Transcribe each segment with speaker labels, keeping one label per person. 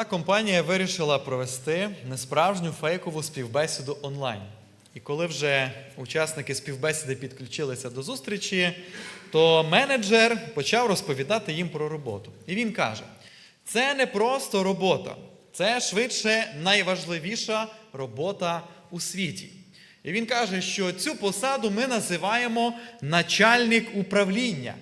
Speaker 1: Одна компанія вирішила провести несправжню фейкову співбесіду онлайн. І коли вже учасники співбесіди підключилися до зустрічі, то менеджер почав розповідати їм про роботу. І він каже: це не просто робота, це швидше найважливіша робота у світі. І він каже, що цю посаду ми називаємо начальник управління.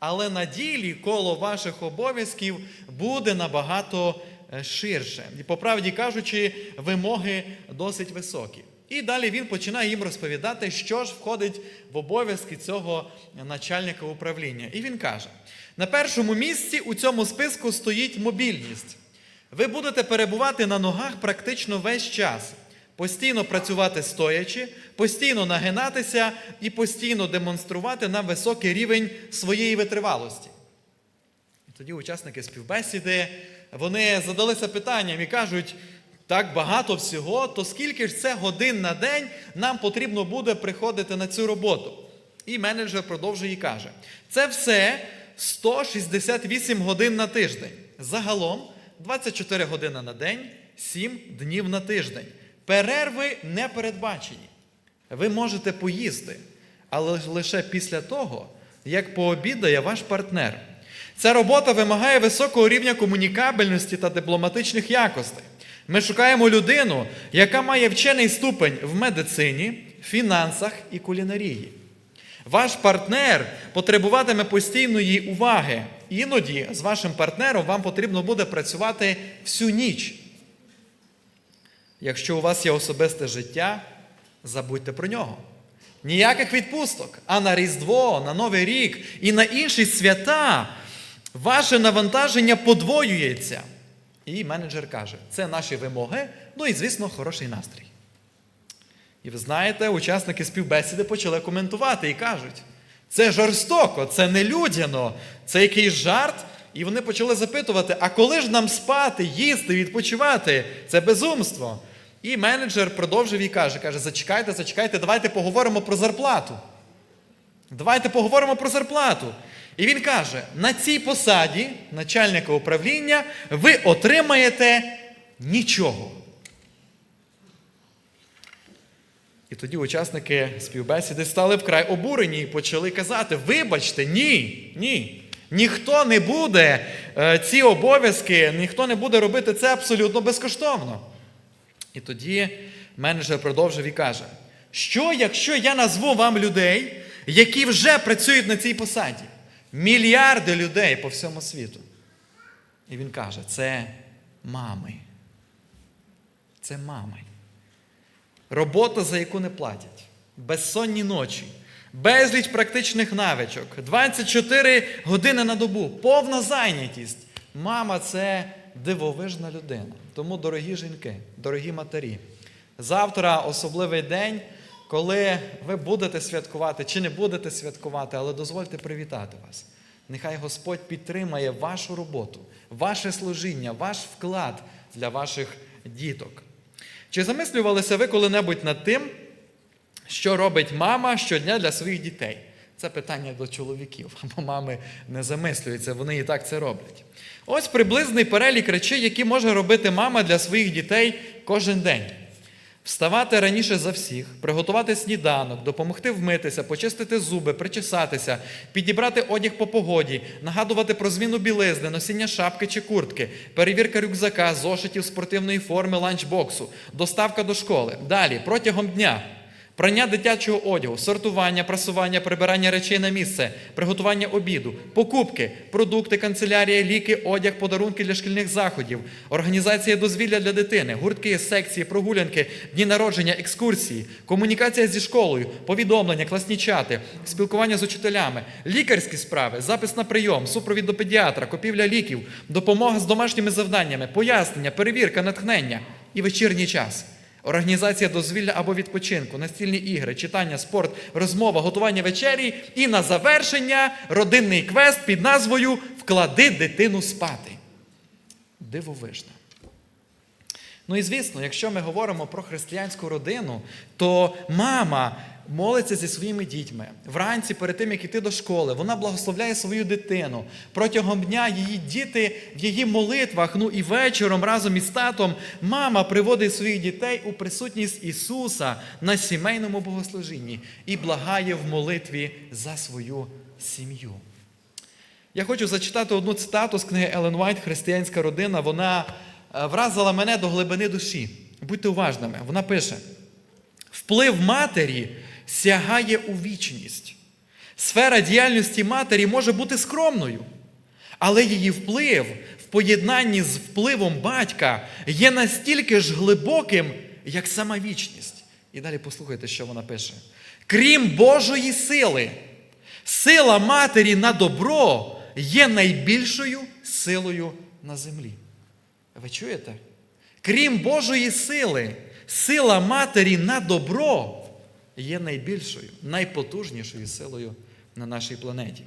Speaker 1: Але на ділі коло ваших обов'язків буде набагато ширше. І по правді кажучи, вимоги досить високі. І далі він починає їм розповідати, що ж входить в обов'язки цього начальника управління. І він каже: на першому місці у цьому списку стоїть мобільність. Ви будете перебувати на ногах практично весь час, постійно працювати стоячи, постійно нагинатися і постійно демонструвати нам високий рівень своєї витривалості. І тоді учасники співбесіди вони задалися питанням і кажуть: так багато всього, то скільки ж це годин на день нам потрібно буде приходити на цю роботу? І менеджер продовжує і каже: це все 168 годин на тиждень. Загалом 24 години на день, 7 днів на тиждень. Перерви не передбачені. Ви можете поїсти, але лише після того, як пообідає ваш партнер. Ця робота вимагає високого рівня комунікабельності та дипломатичних якостей. Ми шукаємо людину, яка має вчений ступень в медицині, фінансах і кулінарії. Ваш партнер потребуватиме постійної уваги. Іноді з вашим партнером вам потрібно буде працювати всю ніч. Якщо у вас є особисте життя, забудьте про нього. Ніяких відпусток, а на Різдво, на Новий рік і на інші свята ваше навантаження подвоюється. І менеджер каже, це наші вимоги, ну і, звісно, хороший настрій. І ви знаєте, учасники співбесіди почали коментувати і кажуть, це жорстоко, це нелюдяно, це якийсь жарт. І вони почали запитувати, а коли ж нам спати, їсти, відпочивати? Це безумство. І менеджер продовжив і каже: каже, зачекайте, зачекайте, давайте поговоримо про зарплату. Давайте поговоримо про зарплату. І він каже: на цій посаді начальника управління ви отримаєте нічого. І тоді учасники співбесіди стали вкрай обурені і почали казати: вибачте, ні, ні. Ніхто не буде е, ці обов'язки, ніхто не буде робити це абсолютно безкоштовно. І тоді менеджер продовжив і каже: що якщо я назву вам людей, які вже працюють на цій посаді? Мільярди людей по всьому світу. І він каже: це мами. Це мами. Робота, за яку не платять, безсонні ночі, безліч практичних навичок, 24 години на добу, повна зайнятість. Мама це дивовижна людина. Тому, дорогі жінки, дорогі матері, завтра особливий день, коли ви будете святкувати чи не будете святкувати, але дозвольте привітати вас. Нехай Господь підтримає вашу роботу, ваше служіння, ваш вклад для ваших діток. Чи замислювалися ви коли-небудь над тим, що робить мама щодня для своїх дітей? Це питання до чоловіків, бо мами не замислюються, вони і так це роблять. Ось приблизний перелік речей, які може робити мама для своїх дітей кожен день. Вставати раніше за всіх, приготувати сніданок, допомогти вмитися, почистити зуби, причесатися, підібрати одяг по погоді, нагадувати про зміну білизни, носіння шапки чи куртки, перевірка рюкзака, зошитів спортивної форми ланчбоксу, доставка до школи. Далі, протягом дня. Прання дитячого одягу, сортування, прасування, прибирання речей на місце, приготування обіду, покупки, продукти, канцелярія, ліки, одяг, подарунки для шкільних заходів, організація дозвілля для дитини, гуртки, секції, прогулянки, дні народження, екскурсії, комунікація зі школою, повідомлення, класні чати, спілкування з учителями, лікарські справи, запис на прийом, супровід до педіатра, купівля ліків, допомога з домашніми завданнями, пояснення, перевірка, натхнення і вечірній час. Організація дозвілля або відпочинку, настільні ігри, читання, спорт, розмова, готування вечері і на завершення родинний квест під назвою Вклади дитину спати. Дивовижно. Ну і звісно, якщо ми говоримо про християнську родину, то мама молиться зі своїми дітьми. Вранці, перед тим, як іти до школи, вона благословляє свою дитину. Протягом дня її діти в її молитвах, ну і вечором разом із татом, мама приводить своїх дітей у присутність Ісуса на сімейному богослужінні і благає в молитві за свою сім'ю. Я хочу зачитати одну цитату з книги Елен Вайт Християнська родина. Вона вразила мене до глибини душі. Будьте уважними. Вона пише: вплив матері сягає у вічність. Сфера діяльності матері може бути скромною, але її вплив в поєднанні з впливом батька є настільки ж глибоким, як сама вічність. І далі послухайте, що вона пише. Крім Божої сили, сила матері на добро є найбільшою силою на землі. Ви чуєте? Крім Божої сили, сила матері на добро є найбільшою, найпотужнішою силою на нашій планеті.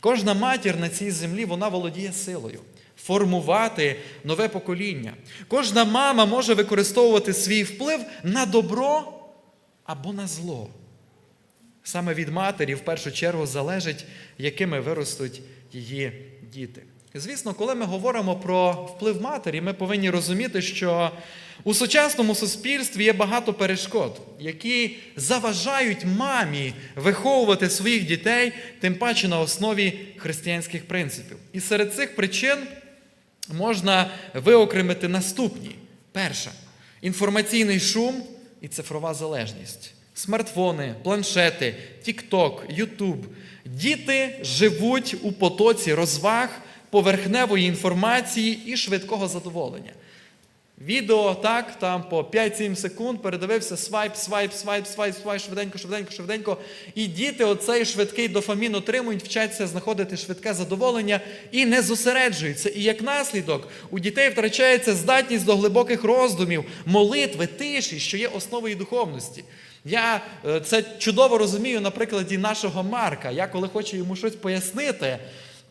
Speaker 1: Кожна матір на цій землі вона володіє силою формувати нове покоління. Кожна мама може використовувати свій вплив на добро або на зло. Саме від матері в першу чергу залежить, якими виростуть її діти. Звісно, коли ми говоримо про вплив матері, ми повинні розуміти, що у сучасному суспільстві є багато перешкод, які заважають мамі виховувати своїх дітей, тим паче на основі християнських принципів. І серед цих причин можна виокремити наступні: перша інформаційний шум і цифрова залежність. Смартфони, планшети, TikTok, YouTube. Діти живуть у потоці розваг, поверхневої інформації і швидкого задоволення. Відео так, там по 5-7 секунд передивився свайп, свайп, свайп, свайп, свайп, швиденько, швиденько, швиденько. І діти оцей швидкий дофамін отримують, вчаться знаходити швидке задоволення і не зосереджуються. І як наслідок у дітей втрачається здатність до глибоких роздумів, молитви, тиші, що є основою духовності. Я е, це чудово розумію на прикладі нашого Марка. Я коли хочу йому щось пояснити,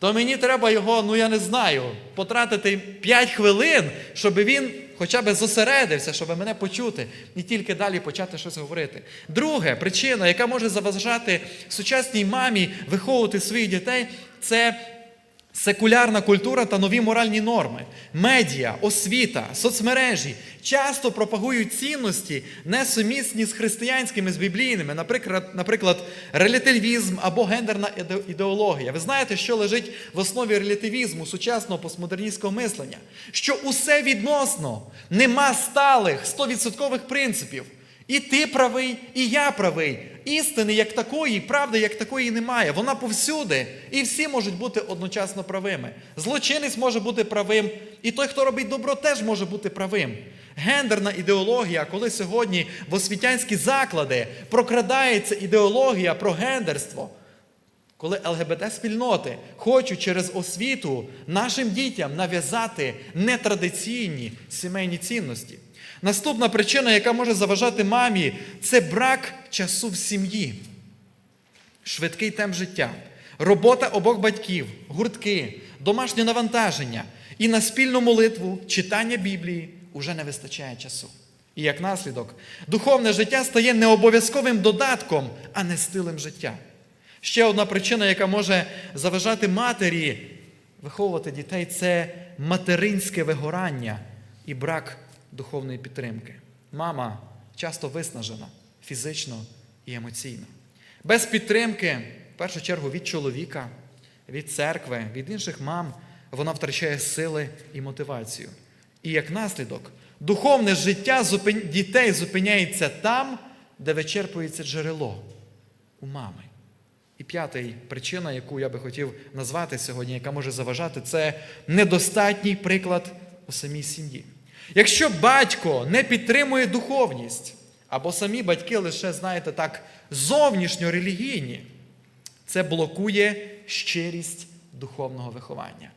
Speaker 1: то мені треба його, ну я не знаю, потратити 5 хвилин, щоб він хоча б зосередився, щоб мене почути, і тільки далі почати щось говорити. Друге, причина, яка може заважати сучасній мамі виховувати своїх дітей, це Секулярна культура та нові моральні норми, медіа, освіта, соцмережі часто пропагують цінності, несумісні з християнськими, з біблійними, наприклад, наприклад, релятивізм або гендерна ідеологія. Ви знаєте, що лежить в основі релятивізму сучасного постмодерністського мислення? Що усе відносно нема сталих 100% принципів. І ти правий, і я правий. Істини як такої, правди як такої немає. Вона повсюди. І всі можуть бути одночасно правими. Злочинець може бути правим, і той, хто робить добро, теж може бути правим. Гендерна ідеологія, коли сьогодні в освітянські заклади прокрадається ідеологія про гендерство. Коли ЛГБТ-спільноти хочуть через освіту нашим дітям нав'язати нетрадиційні сімейні цінності. Наступна причина, яка може заважати мамі, це брак часу в сім'ї, швидкий темп життя, робота обох батьків, гуртки, домашнє навантаження і на спільну молитву, читання Біблії уже не вистачає часу. І як наслідок, духовне життя стає не обов'язковим додатком, а не стилем життя. Ще одна причина, яка може заважати матері виховувати дітей, це материнське вигорання і брак духовної підтримки. Мама часто виснажена фізично і емоційно. Без підтримки, в першу чергу, від чоловіка, від церкви, від інших мам, вона втрачає сили і мотивацію. І як наслідок, духовне життя дітей зупиняється там, де вичерпується джерело у мами. І п'ята причина, яку я би хотів назвати сьогодні, яка може заважати, це недостатній приклад у самій сім'ї. Якщо батько не підтримує духовність, або самі батьки лише, знаєте, так, зовнішньо релігійні, це блокує щирість духовного виховання.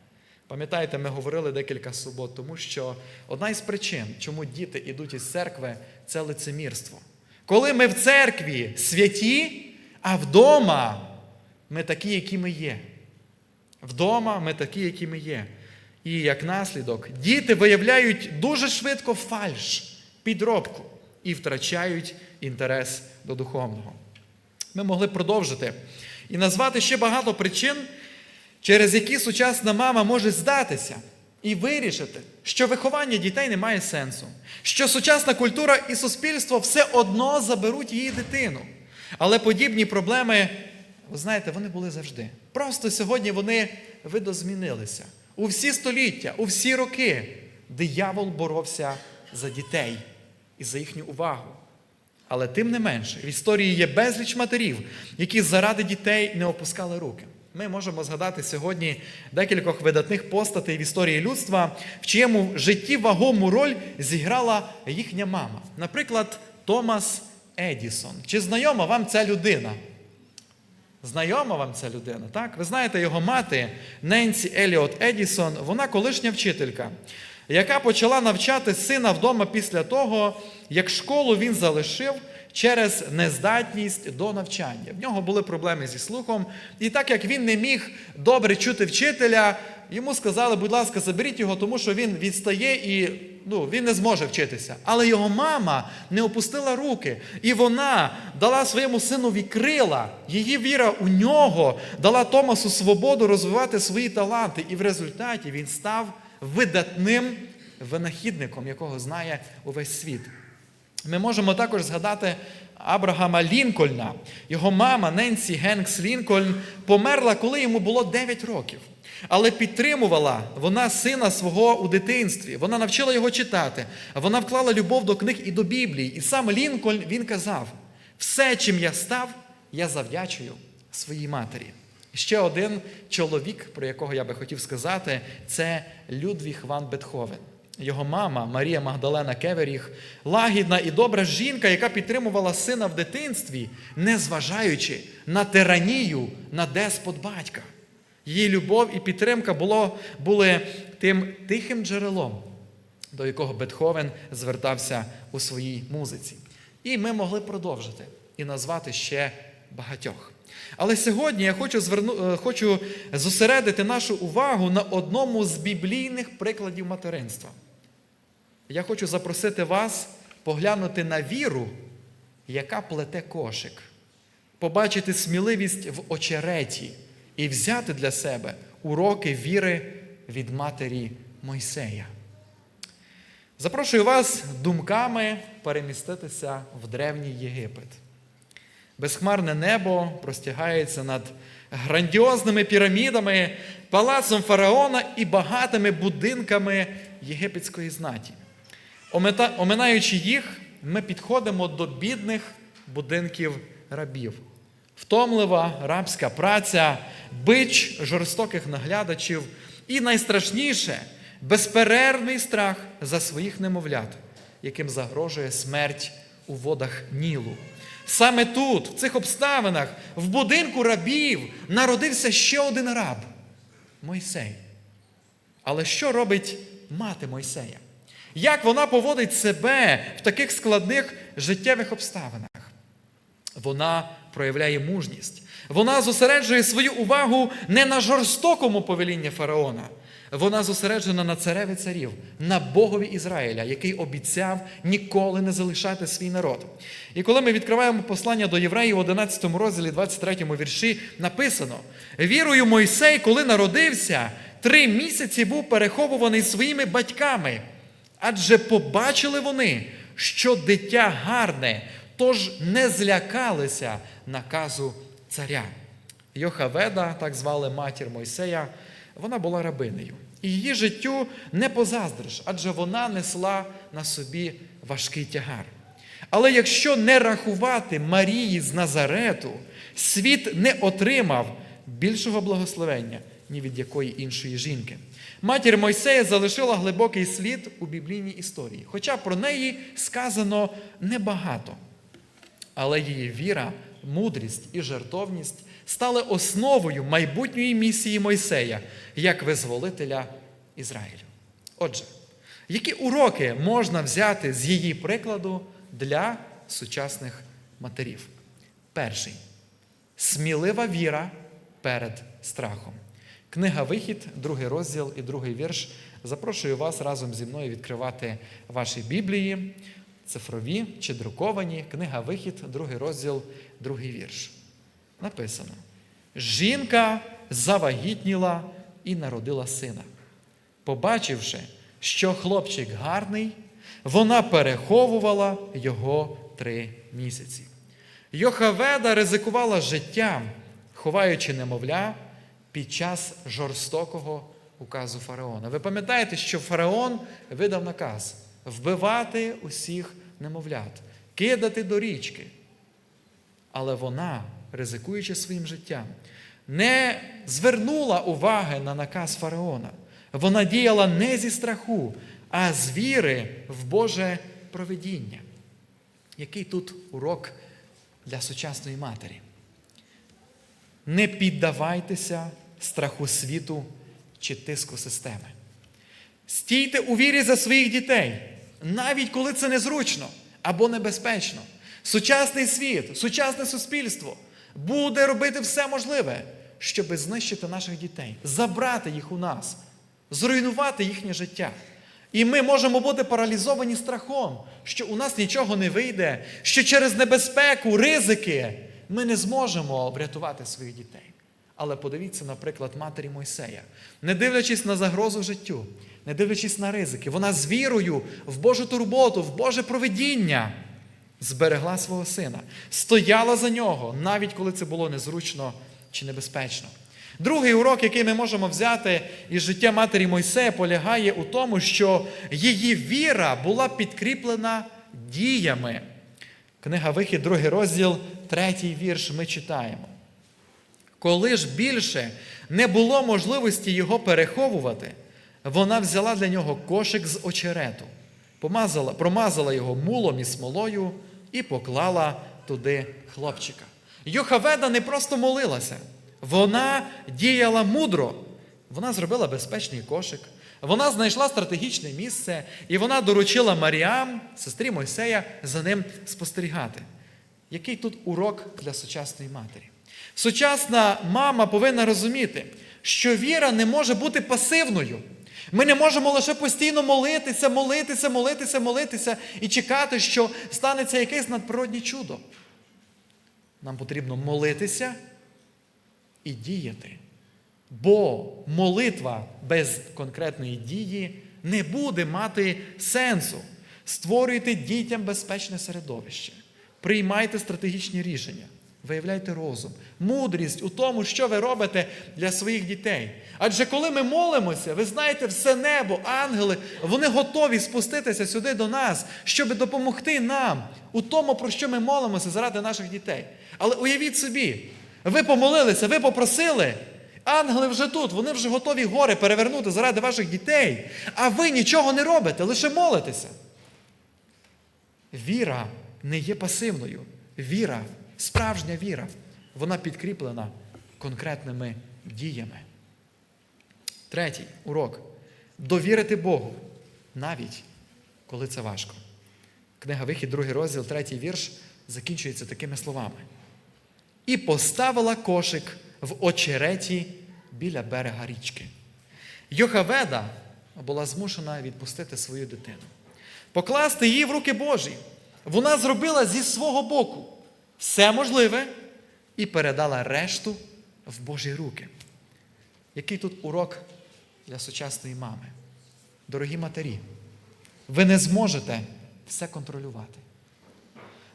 Speaker 1: Пам'ятаєте, ми говорили декілька субот, тому що одна із причин, чому діти йдуть із церкви, це лицемірство. Коли ми в церкві святі, а вдома ми такі, які ми є. Вдома ми такі, які ми є. І як наслідок, діти виявляють дуже швидко фальш, підробку і втрачають інтерес до духовного. Ми могли продовжити і назвати ще багато причин, через які сучасна мама може здатися і вирішити, що виховання дітей не має сенсу, що сучасна культура і суспільство все одно заберуть її дитину. Але подібні проблеми, ви знаєте, вони були завжди. Просто сьогодні вони видозмінилися. У всі століття, у всі роки диявол боровся за дітей і за їхню увагу. Але тим не менше, в історії є безліч матерів, які заради дітей не опускали руки. Ми можемо згадати сьогодні декількох видатних постатей в історії людства, в чиєму житті вагому роль зіграла їхня мама. Наприклад, Томас Едісон. Чи знайома вам ця людина? Знайома вам ця людина, так? Ви знаєте, його мати Ненсі Еліот Едісон, вона колишня вчителька, яка почала навчати сина вдома після того, як школу він залишив через нездатність до навчання. В нього були проблеми зі слухом, і так як він не міг добре чути вчителя, йому сказали, будь ласка, заберіть його, тому що він відстає і ну, він не зможе вчитися. Але його мама не опустила руки, і вона дала своєму синові крила. Її віра у нього дала Томасу свободу розвивати свої таланти. І в результаті він став видатним винахідником, якого знає увесь світ. Ми можемо також згадати Абрагама Лінкольна. Його мама Ненсі Генкс Лінкольн померла, коли йому було 9 років. Але підтримувала вона сина свого у дитинстві. Вона навчила його читати. Вона вклала любов до книг і до Біблії. І сам Лінкольн він казав: все, чим я став, я завдячую своїй матері. Ще один чоловік, про якого я би хотів сказати, це Людвіг Ван Бетховен. Його мама Марія Магдалена Кеверіг, лагідна і добра жінка, яка підтримувала сина в дитинстві, незважаючи на тиранію, на деспот батька. Її любов і підтримка було, були тим тихим джерелом, до якого Бетховен звертався у своїй музиці. І ми могли продовжити і назвати ще багатьох. Але сьогодні я хочу зверну, хочу зосередити нашу увагу на одному з біблійних прикладів материнства. Я хочу запросити вас поглянути на віру, яка плете кошик, побачити сміливість в очереті і взяти для себе уроки віри від матері Мойсея. Запрошую вас думками переміститися в древній Єгипет. Безхмарне небо простягається над грандіозними пірамідами, палацом фараона і багатими будинками єгипетської знаті. Оминаючи їх, ми підходимо до бідних будинків рабів. Втомлива рабська праця, бич жорстоких наглядачів і найстрашніше безперервний страх за своїх немовлят, яким загрожує смерть у водах Нілу. Саме тут, в цих обставинах, в будинку рабів народився ще один раб Мойсей. Але що робить мати Мойсея? Як вона поводить себе в таких складних життєвих обставинах? Вона проявляє мужність. Вона зосереджує свою увагу не на жорстокому повелінні фараона. Вона зосереджена на цареві царів, на Богові Ізраїля, який обіцяв ніколи не залишати свій народ. І коли ми відкриваємо послання до євреїв, 11 розділі, 23 вірші, написано: вірою Мойсей, коли народився, три місяці був переховуваний своїми батьками, адже побачили вони, що дитя гарне, тож не злякалися наказу царя. Йохаведа, так звали матір Мойсея, вона була рабинею. І її життю не позаздриш, адже вона несла на собі важкий тягар. Але якщо не рахувати Марії з Назарету, світ не отримав більшого благословення ні від якої іншої жінки. Матір Мойсея залишила глибокий слід у біблійній історії, хоча про неї сказано небагато. Але її віра, мудрість і жертовність стали основою майбутньої місії Мойсея як визволителя Ізраїлю. Отже, які уроки можна взяти з її прикладу для сучасних матерів? Перший смілива віра перед страхом. Книга Вихід, другий розділ і другий вірш. Запрошую вас разом зі мною відкривати ваші Біблії, цифрові чи друковані. Книга Вихід, другий розділ, другий вірш. Написано: Жінка завагітніла і народила сина. Побачивши, що хлопчик гарний, вона переховувала його три місяці. Йохаведа ризикувала життям, ховаючи немовля під час жорстокого указу фараона. Ви пам'ятаєте, що фараон видав наказ вбивати усіх немовлят, кидати до річки. Але вона, ризикуючи своїм життям, не звернула уваги на наказ фараона. Вона діяла не зі страху, а з віри в Боже провидіння. Який тут урок для сучасної матері? Не піддавайтеся страху світу чи тиску системи. Стійте у вірі за своїх дітей, навіть коли це незручно або небезпечно. Сучасний світ, сучасне суспільство буде робити все можливе, щоб знищити наших дітей, забрати їх у нас, зруйнувати їхнє життя. І ми можемо бути паралізовані страхом, що у нас нічого не вийде, що через небезпеку, ризики ми не зможемо врятувати своїх дітей. Але подивіться, наприклад, матері Мойсея, не дивлячись на загрозу життю, не дивлячись на ризики, вона з вірою в Божу турботу, в Боже проведіння зберегла свого сина, стояла за нього, навіть коли це було незручно чи небезпечно. Другий урок, який ми можемо взяти із життя матері Мойсея, полягає у тому, що її віра була підкріплена діями. Книга Вихід, другий розділ, третій вірш ми читаємо. Коли ж більше не було можливості його переховувати, вона взяла для нього кошик з очерету, помазала, промазала його мулом і смолою і поклала туди хлопчика. Йохаведа не просто молилася, вона діяла мудро. Вона зробила безпечний кошик, вона знайшла стратегічне місце, і вона доручила Маріам, сестрі Мойсея, за ним спостерігати. Який тут урок для сучасної матері? Сучасна мама повинна розуміти, що віра не може бути пасивною. Ми не можемо лише постійно молитися, молитися, молитися, молитися і чекати, що станеться якесь надприроднє чудо. Нам потрібно молитися і діяти. Бо молитва без конкретної дії не буде мати сенсу. Створюйте дітям безпечне середовище, приймайте стратегічні рішення, виявляйте розум, мудрість у тому, що ви робите для своїх дітей. Адже коли ми молимося, ви знаєте, все небо, ангели, вони готові спуститися сюди до нас, щоб допомогти нам у тому, про що ми молимося заради наших дітей. Але уявіть собі, ви помолилися, ви попросили. Ангели вже тут, вони вже готові гори перевернути заради ваших дітей, а ви нічого не робите, лише молитеся. Віра не є пасивною. Віра, справжня віра, вона підкріплена конкретними діями. Третій урок довірити Богу, навіть коли це важко. Книга Вихід, другий розділ, третій вірш, закінчується такими словами. І поставила кошик в очереті біля берега річки. Йохаведа була змушена відпустити свою дитину, покласти її в руки Божі. Вона зробила зі свого боку все можливе і передала решту в Божі руки. Який тут урок для сучасної мами? Дорогі матері, ви не зможете все контролювати.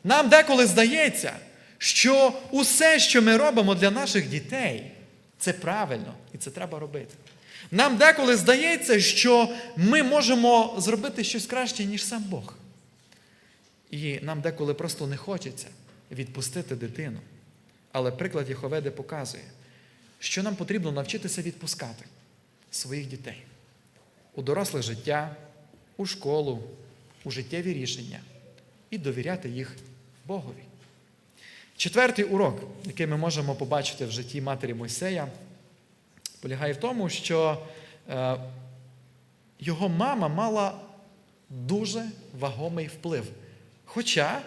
Speaker 1: Нам деколи здається, що усе, що ми робимо для наших дітей, це правильно і це треба робити. Нам деколи здається, що ми можемо зробити щось краще, ніж сам Бог. І нам деколи просто не хочеться відпустити дитину. Але приклад Єховеди показує, що нам потрібно навчитися відпускати своїх дітей у доросле життя, у школу, у життєві рішення і довіряти їх Богові. Четвертий урок, який ми можемо побачити в житті матері Мойсея, полягає в тому, що е, його мама мала дуже вагомий вплив. Хоча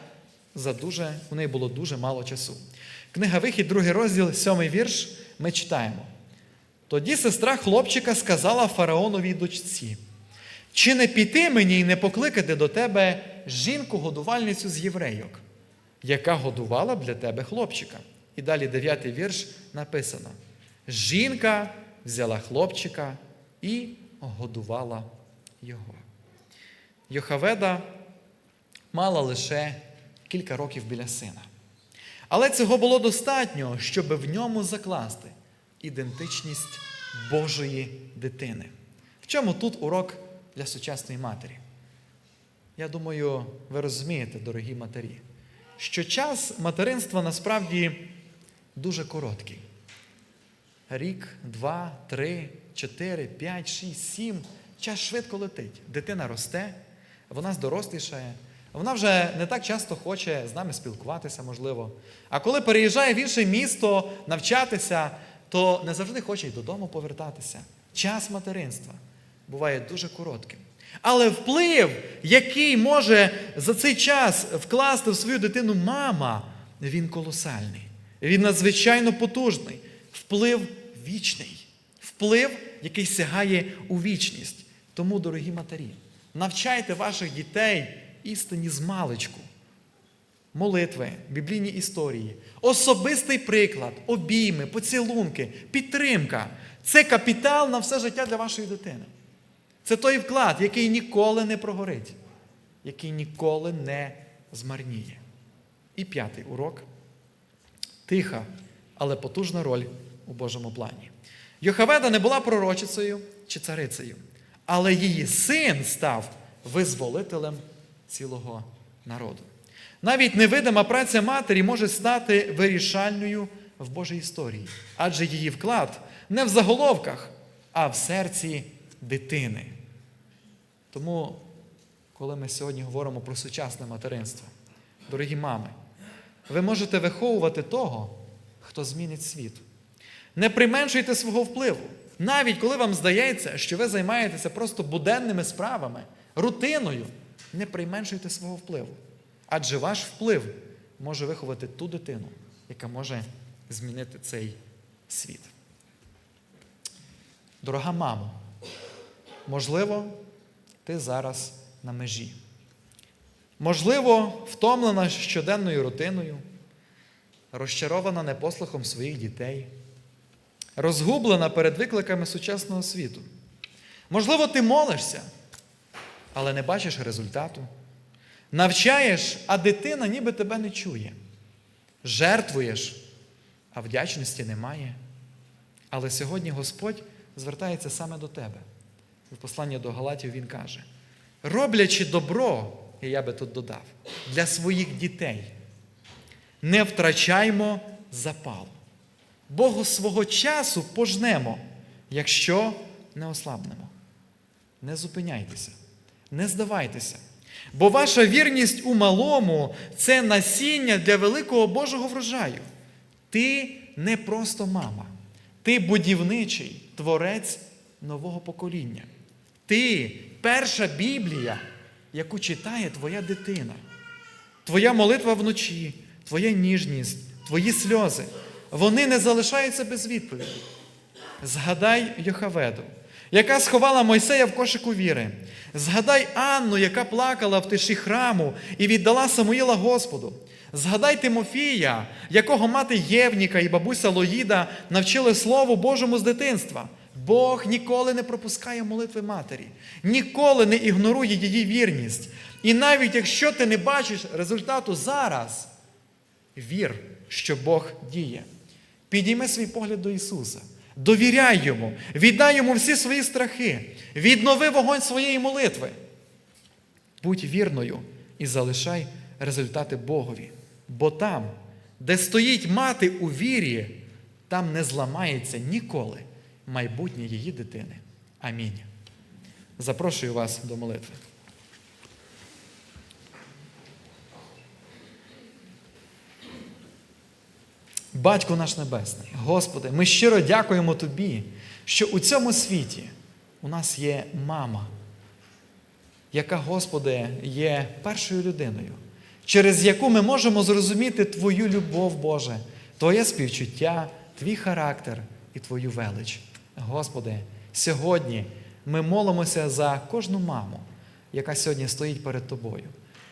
Speaker 1: за дуже, у неї було дуже мало часу. Книга Вихід, другий розділ, сьомий вірш, ми читаємо. Тоді сестра хлопчика сказала фараоновій дочці: чи не піти мені і не покликати до тебе жінку-годувальницю з єврейок, яка годувала б для тебе хлопчика? І далі дев'ятий вірш написано: Жінка взяла хлопчика і годувала його. Йохаведа мала лише кілька років біля сина. Але цього було достатньо, щоб в ньому закласти ідентичність Божої дитини. В чому тут урок для сучасної матері? Я думаю, ви розумієте, дорогі матері, що час материнства насправді дуже короткий. Рік, два, три, чотири, п'ять, шість, сім. Час швидко летить. Дитина росте, вона здорослішає, вона вже не так часто хоче з нами спілкуватися, можливо. А коли переїжджає в інше місто навчатися, то не завжди хоче й додому повертатися. Час материнства буває дуже коротким. Але вплив, який може за цей час вкласти в свою дитину мама, він колосальний. Він надзвичайно потужний. Вплив вічний. Вплив, який сягає у вічність. Тому, дорогі матері, навчайте ваших дітей істині з маличку. Молитви, біблійні історії, особистий приклад, обійми, поцілунки, підтримка це капітал на все життя для вашої дитини. Це той вклад, який ніколи не прогорить, який ніколи не змарніє. І п'ятий урок тиха, але потужна роль у Божому плані. Йохаведа не була пророчицею чи царицею, але її син став визволителем цілого народу. Навіть невидима праця матері може стати вирішальною в Божій історії, адже її вклад не в заголовках, а в серці дитини. Тому, коли ми сьогодні говоримо про сучасне материнство, дорогі мами, ви можете виховувати того, хто змінить світ. Не применшуйте свого впливу. Навіть коли вам здається, що ви займаєтеся просто буденними справами, рутиною, не применшуйте свого впливу. Адже ваш вплив може виховати ту дитину, яка може змінити цей світ. Дорога мамо, можливо, ти зараз на межі. Можливо, втомлена щоденною рутиною, розчарована непослухом своїх дітей, розгублена перед викликами сучасного світу. Можливо, ти молишся, але не бачиш результату. Навчаєш, а дитина ніби тебе не чує. Жертвуєш, а вдячності немає. Але сьогодні Господь звертається саме до тебе. В посланні до Галатів Він каже: роблячи добро, і я би тут додав, для своїх дітей, не втрачаймо запалу. Богу свого часу пожнемо, якщо не ослабнемо. Не зупиняйтеся, не здавайтеся. Бо ваша вірність у малому це насіння для великого Божого врожаю. Ти не просто мама, ти будівничий творець нового покоління. Ти перша Біблія, яку читає твоя дитина. Твоя молитва вночі, твоя ніжність, твої сльози. Вони не залишаються без відповіді. Згадай Йохаведу, яка сховала Мойсея в кошику віри. Згадай Анну, яка плакала в тиші храму і віддала Самуїла Господу. Згадай Тимофія, якого мати Євніка і бабуся Лоїда навчили Слову Божому з дитинства. Бог ніколи не пропускає молитви матері, ніколи не ігнорує її вірність. І навіть якщо ти не бачиш результату зараз, вір, що Бог діє. Підійми свій погляд до Ісуса. Довіряй Йому, віддай йому всі свої страхи, віднови вогонь своєї молитви. Будь вірною і залишай результати Богові. Бо там, де стоїть мати у вірі, там не зламається ніколи майбутнє її дитини. Амінь. Запрошую вас до молитви. Батько наш Небесний, Господи, ми щиро дякуємо Тобі, що у цьому світі у нас є мама, яка, Господи, є першою людиною, через яку ми можемо зрозуміти Твою любов, Боже, Твоє співчуття, Твій характер і Твою велич. Господи, сьогодні ми молимося за кожну маму, яка сьогодні стоїть перед Тобою.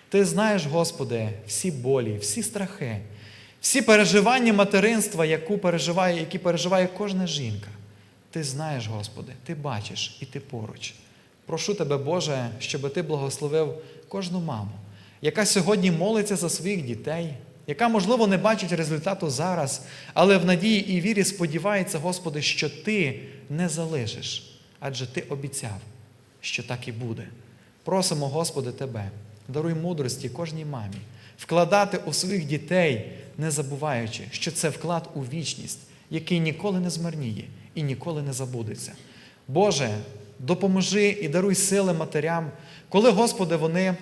Speaker 1: Ти знаєш, Господи, всі болі, всі страхи, всі переживання материнства, яку переживає, які переживає кожна жінка. Ти знаєш, Господи, Ти бачиш і Ти поруч. Прошу Тебе, Боже, щоб Ти благословив кожну маму, яка сьогодні молиться за своїх дітей, яка, можливо, не бачить результату зараз, але в надії і вірі сподівається, Господи, що Ти не залишиш, адже Ти обіцяв, що так і буде. Просимо, Господи, Тебе, даруй мудрості кожній мамі, вкладати у своїх дітей, не забуваючи, що це вклад у вічність, який ніколи не змарніє і ніколи не забудеться. Боже, допоможи і даруй сили матерям, коли, Господи, вони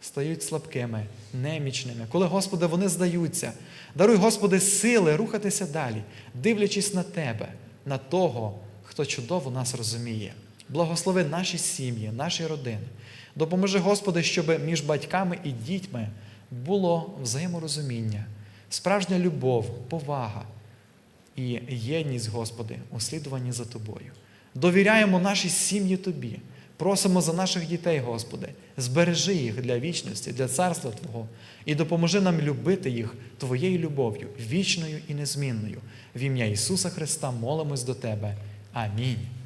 Speaker 1: стають слабкими, немічними, коли, Господи, вони здаються. Даруй, Господи, сили рухатися далі, дивлячись на Тебе, на того, хто чудово нас розуміє. Благослови наші сім'ї, наші родини. Допоможи, Господи, щоб між батьками і дітьми було взаєморозуміння, справжня любов, повага і єдність, Господи, у слідуванні за Тобою. Довіряємо наші сім'ї Тобі. Просимо за наших дітей, Господи, збережи їх для вічності, для царства Твого, і допоможи нам любити їх Твоєю любов'ю, вічною і незмінною. В ім'я Ісуса Христа молимось до Тебе. Амінь.